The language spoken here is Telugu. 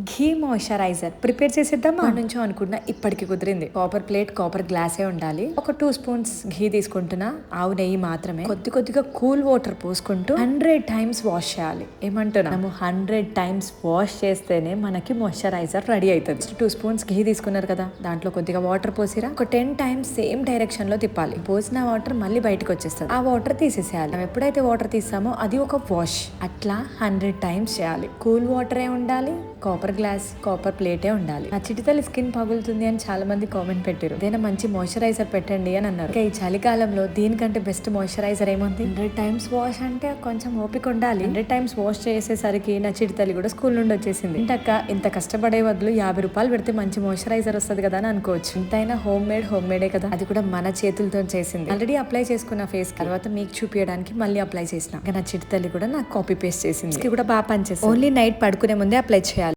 ఘీ మాయిశ్చరైజర్ ప్రిపేర్ చేసేద్దామా? నుంచో అనుకున్నా ఇప్పటికి కుదిరింది. కాపర్ ప్లేట్ కాపర్ గ్లాసే ఉండాలి. ఒక టూ స్పూన్స్ ఘీ తీసుకుంటున్నా. ఆవు నెయ్యి మాత్రమే. కొద్ది కొద్దిగా కూల్ వాటర్ పోసుకుంటూ హండ్రెడ్ టైమ్స్ వాష్ చేయాలి. ఏమంటున్నా? మనము హండ్రెడ్ టైమ్స్ వాష్ చేస్తేనే మనకి మాయిశ్చరైజర్ రెడీ అవుతుంది టూ స్పూన్స్ ఘీ తీసుకున్నారు కదా? దాంట్లో కొద్దిగా వాటర్ పోసిరా. ఒక టెన్ టైమ్స్ సేమ్ డైరెక్షన్లో తిప్పాలి. పోసిన వాటర్ మళ్ళీ బయటకు వచ్చేస్తుంది. ఆ వాటర్ తీసేసేయాలి. మనం ఎప్పుడైతే వాటర్ తీసామో అది ఒక వాష్ అట్లా హండ్రెడ్ టైమ్స్ చేయాలి. కూల్ వాటరే ఉండాలి. కాపర్ కాపర్ గ్లాస్ కాపర్ ప్లేటే ఉండాలి. నా చిటితల్లి స్కిన్ పగులుతుంది అని చాలా మంది కామెంట్ పెట్టారు ఏదైనా మంచి మాయిశ్చరైజర్ పెట్టండి అని అన్నారు. ఈ చలికాలంలో దీనికంటే బెస్ట్ మాయిశ్చరైజర్ ఏముంది? హండ్రెడ్ టైమ్స్ వాష్ అంటే కొంచెం ఓపిక ఉండాలి. హండ్రెడ్ టైమ్స్ వాష్ చేసేసరికి నా చిటితల్లి కూడా స్కూల్ నుండి వచ్చేసింది. ఇంటక్క ఇంత కష్టపడే బదులు యాభై రూపాయలు పెడితే మంచి మాయిశ్చరైజర్ వస్తుంది కదా అని అనుకోవచ్చు. ఇంతైనా హోమ్ మేడ్ హోమ్ మేడే కదా? అది కూడా మన చేతులతో చేసింది. ఆల్రెడీ అప్లై చేసుకున్న ఫేస్ తర్వాత మీకు చూపించడానికి మళ్ళీ అప్లై చేసిన. నా చిటితల్లి కూడా నాకు కాపీ పేస్ట్ చేసింది. ఇది కూడా బాగా పనిచేస్తుంది ఓన్లీ నైట్ పడుకునే ముందే అప్లై చేయాలి.